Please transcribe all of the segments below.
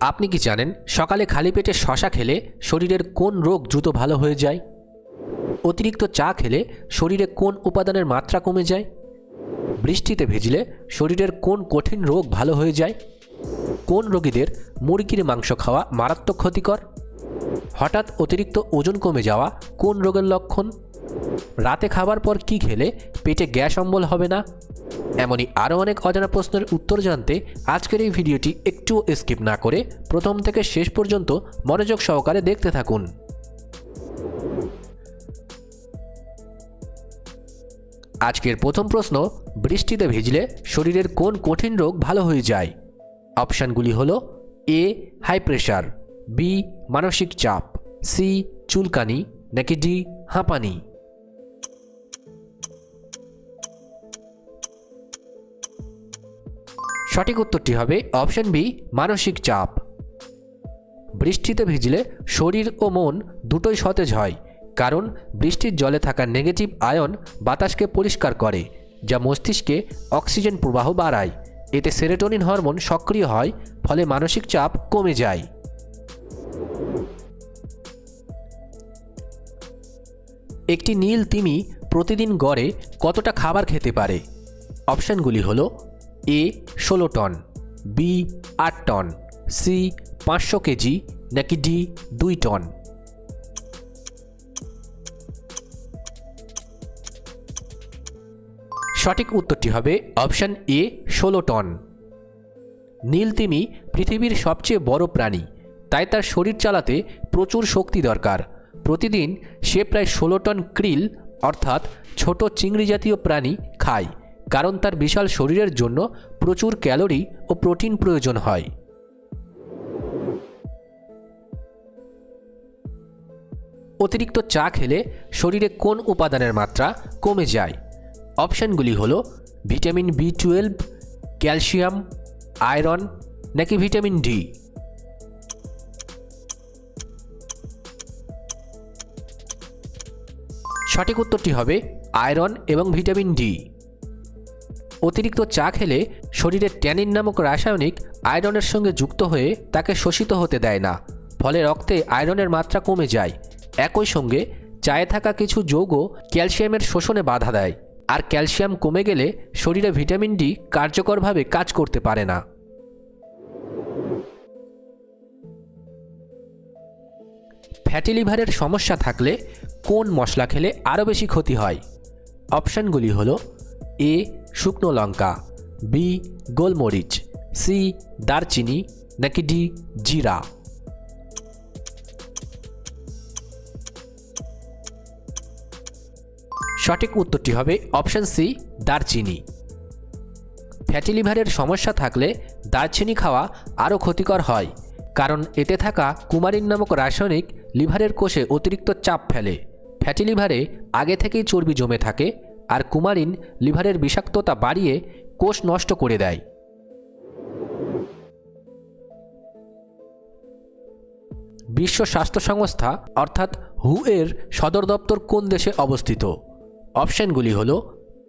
আপনি কি জানেন সকালে খালি পেটে শশা খেলে শরীরের কোন রোগ দ্রুত ভালো হয়ে যায়? অতিরিক্ত চা খেলে শরীরে কোন উপাদানের মাত্রা কমে যায়? বৃষ্টিতে ভেজলে শরীরের কোন কঠিন রোগ ভালো হয়ে যায়? কোন রোগীদের মুরগির মাংস খাওয়া মারাত্মক ক্ষতিকর? হঠাৎ অতিরিক্ত ওজন কমে যাওয়া কোন রোগের লক্ষণ? রাতে খাবার পর কি খেলে পেটে গ্যাস অম্বল হবে না? এমনই আরও অনেক অজানা প্রশ্নের উত্তর জানতে আজকের এই ভিডিওটি একটুও স্কিপ না করে প্রথম থেকে শেষ পর্যন্ত মনোযোগ সহকারে দেখতে থাকুন। আজকের প্রথম প্রশ্ন, বৃষ্টিতে ভিজলে শরীরের কোন কঠিন রোগ ভালো হয়ে যায়? অপশানগুলি হলো, এ, হাই প্রেশার, বি, মানসিক চাপ, সি, চুলকানি, নাকি ডি, হাঁপানি। সঠিক উত্তরটি হবে অপশন বি, মানসিক চাপ। বৃষ্টিতে ভিজলে শরীর ও মন দুটোই সতেজ হয়, কারণ বৃষ্টির জলে থাকা নেগেটিভ আয়ন বাতাসকে পরিষ্কার করে, যা মস্তিষ্কে অক্সিজেন প্রবাহ বাড়ায়। এতে সেরেটোনিন হরমোন সক্রিয় হয়, ফলে মানসিক চাপ কমে যায়। একটি নীল তিমি প্রতিদিন গড়ে কতটা খাবার খেতে পারে? অপশানগুলি হলো এ ষোলো টন বি আট টন সি পাঁচশো কেজি, নাকি ডি দুই টন? সঠিক উত্তরটি হবে অপশান এ ষোলো টন। নীল তিমি পৃথিবীর সবচেয়ে বড় প্রাণী, তাই তার শরীর চালাতে প্রচুর শক্তি দরকার। প্রতিদিন সে প্রায় ষোলো টন ক্রিল, অর্থাৎ ছোট চিংড়ি জাতীয় প্রাণী, খায়। কারণ তার বিশাল শরীরের জন্য প্রচুর ক্যালোরি ও প্রোটিন প্রয়োজন হয়। অতিরিক্ত চা খেলে শরীরে কোন উপাদানের মাত্রা কমে যায়? অপশানগুলি হল vitamin B twelve, calcium, iron নাকি ভিটামিন ডি। সঠিক উত্তরটি হবে আয়রন এবং ভিটামিন ডি। অতিরিক্ত চা খেলে শরীরে ট্যানিন নামক রাসায়নিক আয়রনের সঙ্গে যুক্ত হয়ে তাকে শোষিত হতে দেয় না, ফলে রক্তে আয়রনের মাত্রা কমে যায়। একই সঙ্গে চায়ে থাকা কিছু যৌগ ক্যালসিয়ামের শোষণে বাধা দেয়, আর ক্যালসিয়াম কমে গেলে শরীরে ভিটামিন ডি কার্যকরভাবে কাজ করতে পারে না। ফ্যাটি লিভারের সমস্যা থাকলে কোন মশলা খেলে আরও বেশি ক্ষতি হয়? অপশানগুলি হলো এ শুকনো লঙ্কা, বি গোলমরিচ, সি দারচিনি, নাকি ডি জিরা? সঠিক উত্তরটি হবে অপশান সি, দারচিনি। ফ্যাটি লিভারের সমস্যা থাকলে দারচিনি খাওয়া আরও ক্ষতিকর হয়, কারণ এতে থাকা কুমারিন নামক রাসায়নিক লিভারের কোষে অতিরিক্ত চাপ ফেলে। ফ্যাটি লিভারে আগে থেকেই চর্বি জমে থাকে আর কুমারিন লিভারের বিষাক্ততা বাড়িয়ে কোষ নষ্ট করে দেয়। বিশ্ব স্বাস্থ্য সংস্থা, অর্থাৎ হু এর সদর দপ্তর কোন দেশে অবস্থিত? অপশানগুলি হল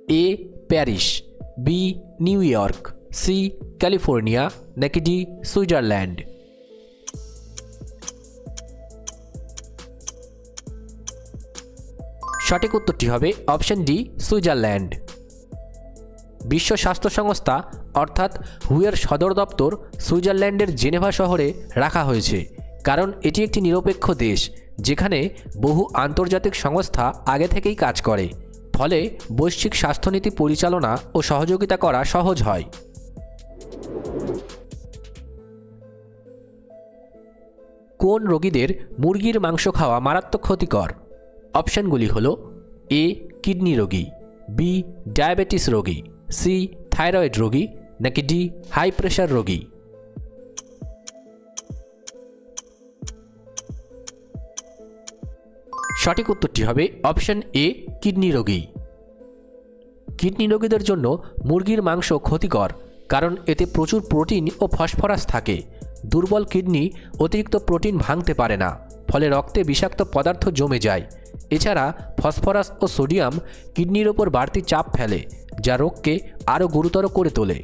A, Paris, B, New York, C, California, নাকি ডি, সুইজারল্যান্ড। সঠিক উত্তরটি হবে অপশন ডি, সুইজারল্যান্ড। বিশ্ব স্বাস্থ্য সংস্থা, অর্থাৎ হুয়ের সদর দপ্তর, সুইজারল্যান্ডের জেনেভা শহরে রাখা হয়েছে, কারণ এটি একটি নিরপেক্ষ দেশ, যেখানে বহু আন্তর্জাতিক সংস্থা আগে থেকেই কাজ করে, ফলে বৈশ্বিক স্বাস্থ্যনীতি পরিচালনা ও সহযোগিতা করা সহজ হয়। কোন রোগীদের মুরগির মাংস খাওয়া মারাত্মক ক্ষতিকর? অপশানগুলি হল এ, কিডনি রোগী, বি, ডায়াবেটিস রোগী, সি, থাইরয়েড রোগী, নাকি ডি, হাই প্রেশার রোগী। সঠিক উত্তরটি হবে অপশন এ, কিডনি রোগী। কিডনি রোগীদের জন্য মুরগির মাংস ক্ষতিকর, কারণ এতে প্রচুর প্রোটিন ও ফসফরাস থাকে। দুর্বল কিডনি অতিরিক্ত প্রোটিন ভাঙতে পারে না, ফলে রক্তে বিষাক্ত পদার্থ জমে যায়। এছাড়া ফসফরাস ও সোডিয়াম কিডনির ওপর বাড়তি চাপ ফেলে, যা রোগকে আরও গুরুতর করে তোলে।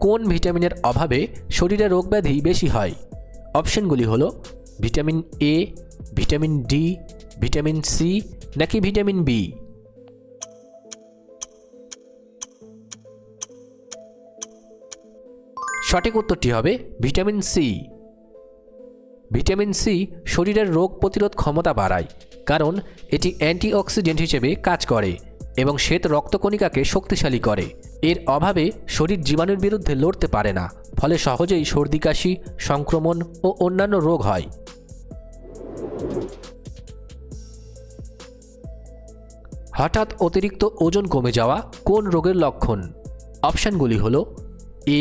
কোন ভিটামিনের অভাবে শরীরে রোগ রোগব্যাধি বেশি হয়? অপশনগুলি হলো vitamin A vitamin D vitamin C নাকি ভিটামিন বি সঠিক উত্তরটি হবে ভিটামিন সি ভিটামিন সি শরীরের রোগ প্রতিরোধ ক্ষমতা বাড়ায়, কারণ এটি অ্যান্টিঅক্সিডেন্ট হিসেবে কাজ করে এবং শ্বেত রক্তকণিকাকে শক্তিশালী করে। এর অভাবে শরীর জীবাণুর বিরুদ্ধে লড়তে পারে না, ফলে সহজেই সর্দি কাশি, সংক্রমণ ও অন্যান্য রোগ হয়। হঠাৎ অতিরিক্ত ওজন কমে যাওয়া কোন রোগের লক্ষণ? অপশানগুলি হল A,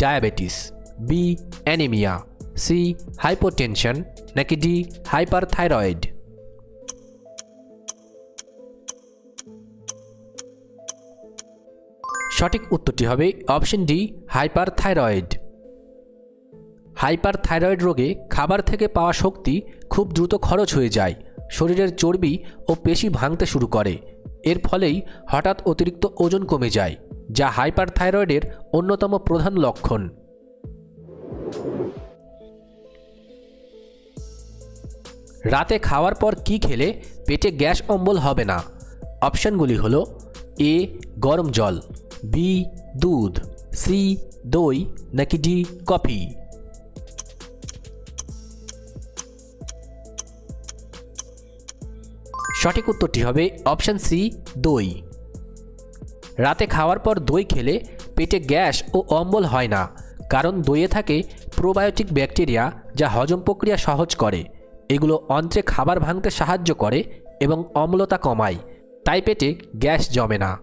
diabetes, B, anaemia. C hypotension নাকি ডি হাইপার থাইরয়েড সঠিক উত্তরটি হবে option D hyperthyroid hyperthyroid রোগে খাবার থেকে পাওয়া শক্তি খুব দ্রুত খরচ হয়ে যায়, শরীরের চর্বি ও পেশি ভাঙতে শুরু করে। এর ফলেই হঠাৎ অতিরিক্ত ওজন কমে যায়, যা হাইপার থাইরয়েডের অন্যতম প্রধান লক্ষণ। রাতে খাওয়ার পর কি খেলে পেটে গ্যাস অম্বল হবে না? অপশানগুলি হল এ, গরম জল, বি, দুধ, সি, দই, নাকি ডি, কফি। সঠিক উত্তরটি হবে অপশান সি, দই। রাতে খাওয়ার পর দই খেলে পেটে গ্যাস ও অম্বল হয় না, কারণ দইয়ে থাকে প্রোবায়োটিক ব্যাকটেরিয়া যা হজম প্রক্রিয়া সহজ করে। এগুলো অন্ত্রে খাবার ভাঙতে সাহায্য করে এবং অম্লতা কমায়, তাই পেটে গ্যাস জমে না।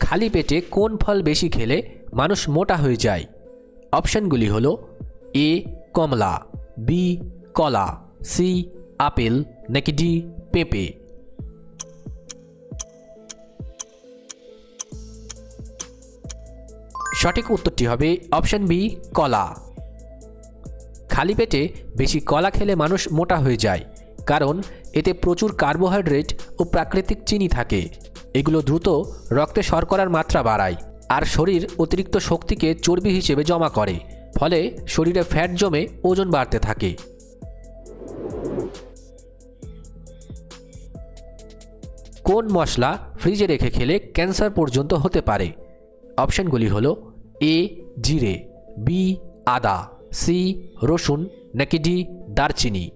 খালি পেটে কোন ফল বেশি খেলে মানুষ মোটা হয়ে যায়? অপশানগুলি হল এ, কমলা, বি, কলা, সি, আপেল, নাকি ডি, পেঁপে। সঠিক উত্তরটি হবে অপশান বি, কলা। খালি পেটে বেশি কলা খেলে মানুষ মোটা হয়ে যায়, কারণ এতে প্রচুর কার্বোহাইড্রেট ও প্রাকৃতিক চিনি থাকে। এগুলো দ্রুত রক্তে শর্করার মাত্রা বাড়ায় আর শরীর অতিরিক্ত শক্তিকে চর্বি হিসেবে জমা করে, ফলে শরীরে ফ্যাট জমে ওজন বাড়তে থাকে। কোন মশলা ফ্রিজে রেখে খেলে ক্যান্সার পর্যন্ত হতে পারে? অপশানগুলি হলো এ, জিরে, বি, আদা, সি, রসুন, নাকি ডি, দারচিনি।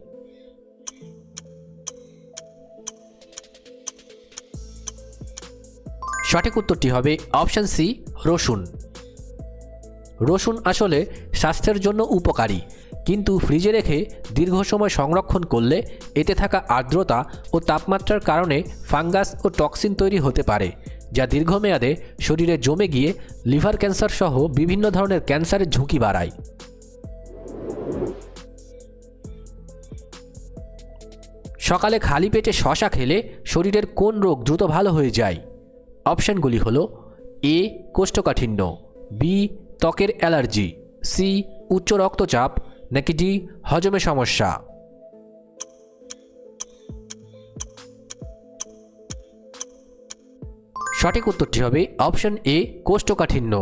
সঠিক উত্তরটি হবে অপশান সি, রসুন। রসুন আসলে স্বাস্থ্যের জন্য উপকারী, কিন্তু ফ্রিজে রেখে দীর্ঘ সময় সংরক্ষণ করলে এতে থাকা আর্দ্রতা ও তাপমাত্রার কারণে ফাঙ্গাস ও টক্সিন তৈরি হতে পারে। যা দীর্ঘমেয়াদে শরীরে জমে গিয়ে লিভার ক্যান্সার সহ বিভিন্ন ধরনের ক্যান্সারের ঝুঁকি বাড়ায়। সকালে খালি পেটে শশা খেলে শরীরের কোন রোগ দ্রুত ভালো হয়ে যায়? অপশানগুলি হল এ, কোষ্ঠকাঠিন্য, বি, ত্বকের অ্যালার্জি, সি, উচ্চ রক্তচাপ, নাকি ডি, হজমে সমস্যা। সঠিক উত্তরটি হবে অপশন এ, কোষ্ঠকাঠিন্য।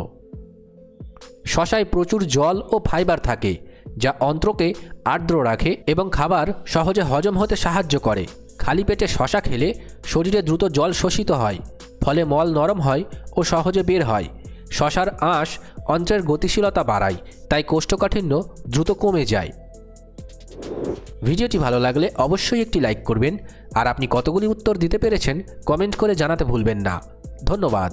শশায় প্রচুর জল ও ফাইবার থাকে, যা অন্ত্রকে আর্দ্র রাখে এবং খাবার সহজে হজম হতে সাহায্য করে। খালি পেটে শশা খেলে শরীরে দ্রুত জল শোষিত হয়, ফলে মল নরম হয় ও সহজে বের হয়। শশার আঁশ অন্ত্রের গতিশীলতা বাড়ায়, তাই কোষ্ঠকাঠিন্য দ্রুত কমে যায়। ভিডিওটি ভালো লাগলে অবশ্যই একটি লাইক করবেন, আর আপনি কতগুলি উত্তর দিতে পেরেছেন কমেন্ট করে জানাতে ভুলবেন না। ধন্যবাদ।